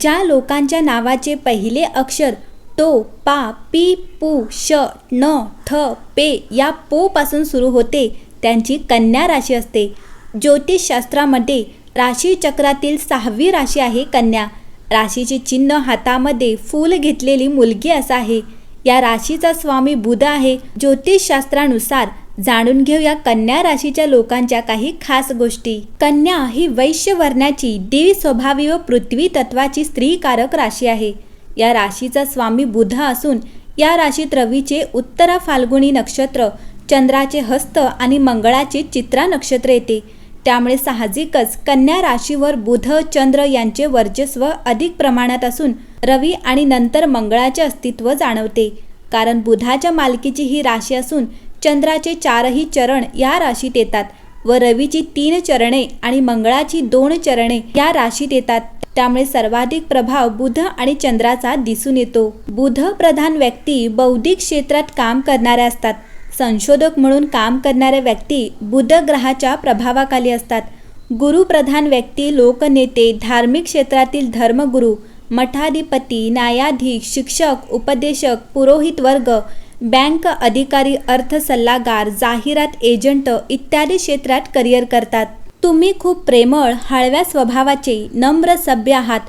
ज्या लोकांच्या नावाचे पहिले अक्षर टो पा पी पू श न ठ पे या पो पासून सुरू होते त्यांची कन्या राशी असते. ज्योतिषशास्त्रामध्ये राशीचक्रातील सहावी राशी आहे कन्या. राशीचे चिन्ह हातामध्ये फूल घेतलेली मुलगी असं आहे. या राशीचा स्वामी बुध आहे. ज्योतिषशास्त्रानुसार जाणून घेऊया कन्या राशीच्या लोकांच्या काही खास गोष्टी. कन्या ही वैश्य वर्णाची देवी स्वभावी व पृथ्वी तत्वाची स्त्रीकारक राशी आहे. या राशीचा स्वामी बुध असून या राशीत रवीचे उत्तरा फाल्गुनी नक्षत्र चंद्राचे हस्त आणि मंगळाचे चित्रा नक्षत्र येते. त्यामुळे साहजिकच कन्या राशीवर बुध चंद्र यांचे वर्चस्व अधिक प्रमाणात असून रवी आणि नंतर मंगळाचे अस्तित्व जाणवते. कारण बुधाच्या मालकीची ही राशी असून चंद्राचे चारही चरण या राशीत येतात व रवीची तीन चरणे आणि मंगळाची दोन चरणे या राशीत येतात. त्यामुळे सर्वाधिक प्रभाव बुध आणि चंद्राचा दिसून येतो. बुध प्रधान व्यक्ती बौद्धिक क्षेत्रात काम करणाऱ्या असतात. संशोधक म्हणून काम करणाऱ्या व्यक्ती बुध ग्रहाच्या प्रभावाखाली असतात. गुरुप्रधान व्यक्ती लोकनेते धार्मिक क्षेत्रातील धर्मगुरू मठाधिपती न्यायाधीश शिक्षक उपदेशक पुरोहित वर्ग बँक अधिकारी अर्थ सल्लागार जाहिरात एजंट इत्यादी क्षेत्रात करिअर करतात. तुम्ही खूप प्रेमळ हळव्या स्वभावाचे नम्र सभ्य आहात.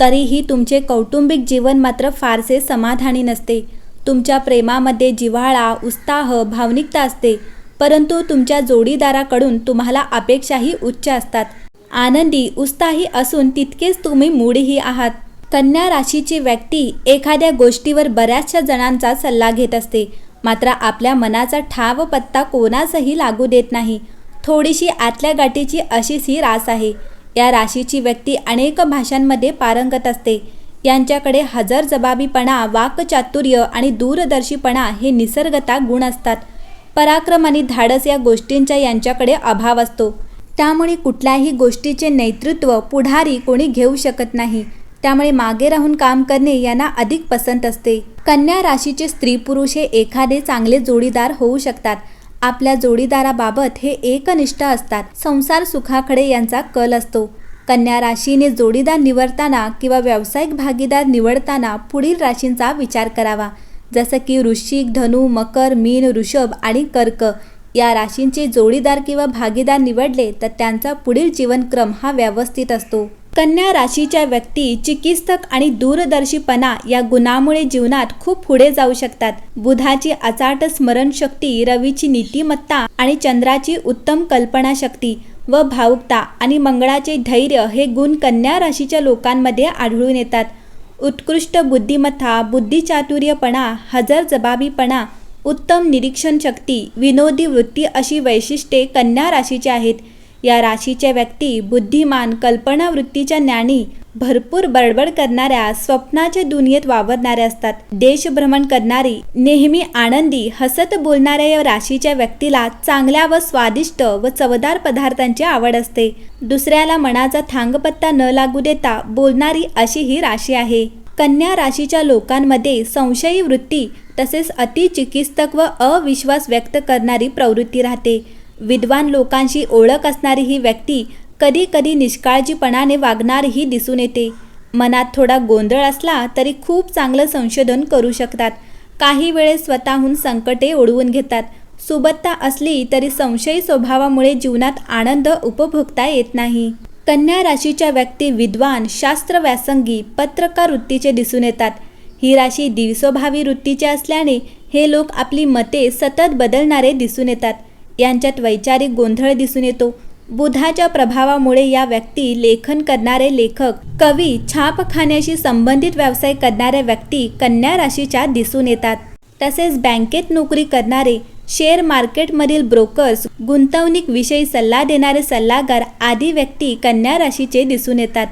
तरीही तुमचे कौटुंबिक जीवन मात्र फारसे समाधानी नसते. तुमच्या प्रेमामध्ये जिव्हाळा उत्साह भावनिकता असते. परंतु तुमच्या जोडीदाराकडून तुम्हाला अपेक्षाही उच्च असतात. आनंदी उत्साही असून तितकेच तुम्ही मूडही आहात. कन्या राशीची व्यक्ती एखाद्या गोष्टीवर बऱ्याचशा जणांचा सल्ला घेत असते. मात्र आपल्या मनाचा ठाव पत्ता कोणासही लागू देत नाही. थोडीशी आतल्या गाठीची अशीच ही रास आहे. या राशीची व्यक्ती अनेक भाषांमध्ये पारंगत असते. यांच्याकडे हजर जबाबीपणा वाकचातुर्य आणि दूरदर्शीपणा हे निसर्गता गुण असतात. पराक्रम आणि धाडस या गोष्टींचा यांच्याकडे अभाव असतो. त्यामुळे कुठल्याही गोष्टीचे नेतृत्व पुढारी कोणी घेऊ शकत नाही. त्यामुळे मागे राहून काम करणे यांना अधिक पसंत असते. कन्या राशीचे स्त्री पुरुष हे एखादे चांगले जोडीदार होऊ शकतात. आपल्या जोडीदाराबाबत हे एकनिष्ठ असतात. संसार सुखाकडे यांचा कल असतो. कन्या राशीने जोडीदार निवडताना किंवा व्यावसायिक भागीदार निवडताना पुढील राशींचा विचार करावा. जसं की वृश्चिक धनु मकर मीन ऋषभ आणि कर्क या राशींचे जोडीदार किंवा भागीदार निवडले तर त्यांचा पुढील जीवनक्रम हा व्यवस्थित असतो. कन्या राशीच्या व्यक्ती चिकित्सक आणि दूरदर्शीपणा या गुणामुळे जीवनात खूप पुढे जाऊ शकतात. बुधाची अचाट स्मरणशक्ती रवीची नीतिमत्ता आणि चंद्राची उत्तम कल्पनाशक्ती व भावुकता आणि मंगळाचे धैर्य हे गुण कन्या राशीच्या लोकांमध्ये आढळून येतात. उत्कृष्ट बुद्धिमत्ता बुद्धिचातुर्यपणा हजर जबाबीपणा उत्तम निरीक्षण शक्ती विनोदी वृत्ती अशी वैशिष्ट्ये कन्या राशीची आहेत. या राशीच्या व्यक्ती बुद्धिमान कल्पना वृत्तीच्या ज्ञानी भरपूर बडबड करणाऱ्या स्वप्नाच्या दुनियेत वावरणाऱ्या असतात. देशभ्रमण करणारी नेहमी आनंदी हसत बोलणाऱ्या या राशीच्या व्यक्तीला चांगल्या व स्वादिष्ट व चवदार पदार्थांची आवड असते. दुसऱ्याला मनाचा थांगपत्ता न लागू देता बोलणारी अशी ही राशी आहे. कन्या राशीच्या लोकांमध्ये संशयी वृत्ती तसेच अतिचिकित्सक व अविश्वास व्यक्त करणारी प्रवृत्ती राहते. विद्वान लोकांशी ओळख असणारी ही व्यक्ती कधी कधी निष्काळजीपणाने वागणारही दिसून येते. मनात थोडा गोंधळ असला तरी खूप चांगलं संशोधन करू शकतात. काही वेळेस स्वतःहून संकटे ओढवून घेतात. सुबत्ता असली तरी संशयी स्वभावामुळे जीवनात आनंद उपभोगता येत नाही. कन्या राशीच्या व्यक्ती विद्वान शास्त्र व्यासंगी पत्रकार वृत्तीचे दिसून येतात. ही राशी दिवसोभावी वृत्तीचे असल्याने हे लोक आपली मते सतत बदलणारे दिसून येतात. यांच्यात वैचारिक गोंधळ दिसून येतो. बुधाच्या प्रभावामुळे या व्यक्ती लेखन करणारे लेखक कवी छापखान्याशी संबंधित व्यवसाय करणाऱ्या व्यक्ती कन्या राशीच्या दिसून येतात. तसेच बँकेत नोकरी करणारे शेअर मार्केटमधील ब्रोकर्स गुंतवणूक विषयी सल्ला देणारे सल्लागार आदी व्यक्ती कन्या राशीचे दिसून येतात.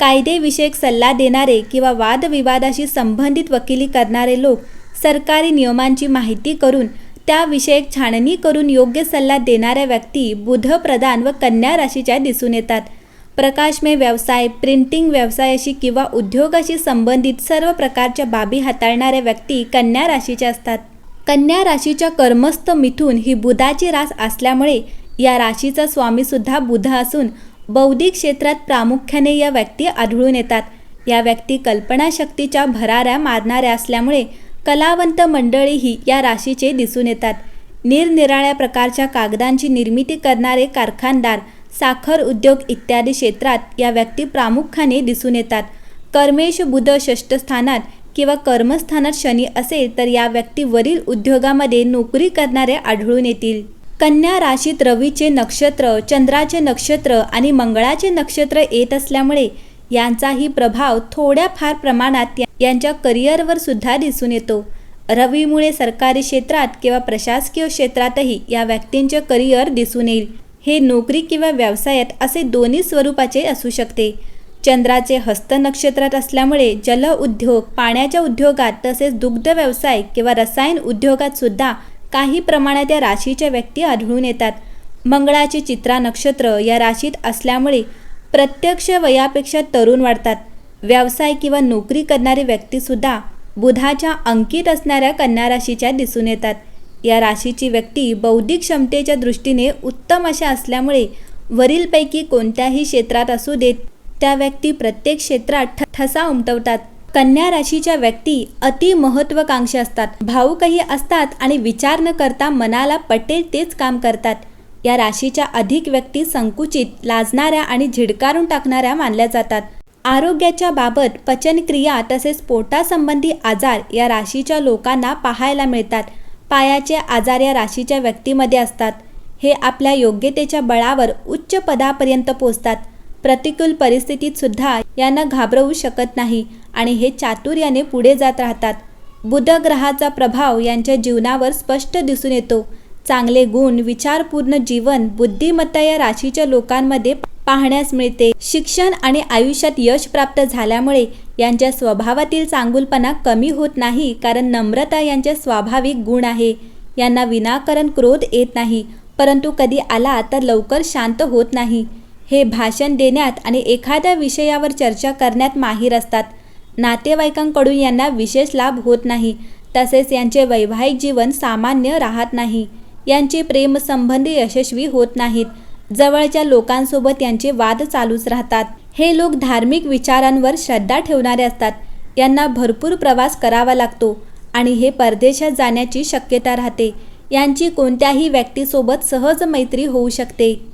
कायदेविषयक सल्ला देणारे किंवा वादविवादाशी संबंधित वकिली करणारे लोक सरकारी नियमांची माहिती करून त्याविषयक छाननी करून योग्य सल्ला देणाऱ्या व्यक्ती बुध प्रधान व कन्या राशीच्या दिसून येतात. प्रकाशमय व्यवसाय प्रिंटिंग व्यवसायाशी किंवा उद्योगाशी संबंधित सर्व प्रकारच्या बाबी हाताळणाऱ्या व्यक्ती कन्या राशीच्या असतात. कन्या राशीच्या कर्मस्थ मिथून ही बुधाची रास असल्यामुळे या राशीचा स्वामीसुद्धा बुध असून बौद्धिक क्षेत्रात प्रामुख्याने या व्यक्ती आढळून येतात. या व्यक्ती कल्पनाशक्तीच्या भराऱ्या मारणाऱ्या असल्यामुळे कलावंत मंडळीही या राशीचे दिसून येतात. निरनिराळ्या प्रकारच्या कागदांची निर्मिती करणारे कारखानदार साखर उद्योग इत्यादी क्षेत्रात या व्यक्ती प्रामुख्याने दिसून येतात. कर्मेश बुध षष्ठस्थानात किंवा कर्मस्थानात शनी असेल तर या व्यक्ती वरील उद्योगामध्ये नोकरी करणारे आढळून येतील. कन्या राशीत रवीचे नक्षत्र चंद्राचे नक्षत्र आणि मंगळाचे नक्षत्र येत असल्यामुळे यांचाही प्रभाव थोड्याफार प्रमाणात यांच्या करिअरवर सुद्धा दिसून येतो. रवीमुळे सरकारी क्षेत्रात किंवा प्रशासकीय क्षेत्रातही या व्यक्तींचे करिअर दिसून येईल. हे नोकरी किंवा व्यवसायात असे दोन्ही स्वरूपाचे असू शकते. चंद्राचे हस्त नक्षत्रात असल्यामुळे जल उद्योग पाण्याच्या उद्योगात तसेच दुग्ध व्यवसाय किंवा रसायन उद्योगात सुद्धा काही प्रमाणात या राशीच्या व्यक्ती आढळून येतात. मंगळाचे चित्रा नक्षत्र या राशीत असल्यामुळे प्रत्यक्ष वयापेक्षा तरुण वाढतात. व्यवसाय किंवा नोकरी करणारी व्यक्तीसुद्धा बुधाच्या अंकित असणाऱ्या कन्या राशीच्या दिसून येतात. या राशीची व्यक्ती बौद्धिक क्षमतेच्या दृष्टीने उत्तम अशा असल्यामुळे वरीलपैकी कोणत्याही क्षेत्रात असू देत त्या व्यक्ती प्रत्येक क्षेत्रात ठसा उमटवतात. कन्या राशीच्या व्यक्ती अति महत्वाकांक्षी असतात. भावुकही असतात आणि विचार न करता मनाला पटेल तेच काम करतात. या राशीच्या अधिक व्यक्ती संकुचित लाजणाऱ्या आणि झिडकारून टाकणाऱ्या मानल्या जातात. आरोग्याच्या बाबत पचनक्रिया तसेच पोटासंबंधी आजार या राशीच्या लोकांना पाहायला मिळतात. पायाचे आजार या राशीच्या व्यक्तीमध्ये असतात. हे आपल्या योग्यतेच्या बळावर उच्च पदापर्यंत पोचतात प्रतिकूल परिस्थितीत सुद्धा यांना घाबरवू शकत नाही आणि हे चातुर्याने पुढे जात राहतात. बुध ग्रहाचा प्रभाव यांच्या जीवनावर स्पष्ट दिसून येतो. चांगले गुण विचारपूर्ण जीवन बुद्धिमत्ता या राशीच्या लोकांमध्ये पाहण्यास मिळते. शिक्षण आणि आयुष्यात यश प्राप्त झाल्यामुळे यांच्या स्वभावातील चांगुलपणा कमी होत नाही कारण नम्रता यांचे स्वाभाविक गुण आहे. यांना विनाकारण क्रोध येत नाही परंतु कधी आला तर लवकर शांत होत नाही. हे भाषण देण्यात आणि एखाद्या विषयावर चर्चा करण्यात माहीर असतात. नातेवाईकांकडून यांना विशेष लाभ होत नाही तसेच यांचे वैवाहिक जीवन सामान्य राहत नाही. यांचे प्रेमसंबंध यशस्वी होत नाहीत. जवळच्या लोकांसोबत यांचे वाद चालूच राहतात. हे लोक धार्मिक विचारांवर श्रद्धा ठेवणारे असतात. यांना भरपूर प्रवास करावा लागतो आणि हे परदेशात जाण्याची शक्यता राहते. यांची कोणत्याही व्यक्तीसोबत सहज मैत्री होऊ शकते.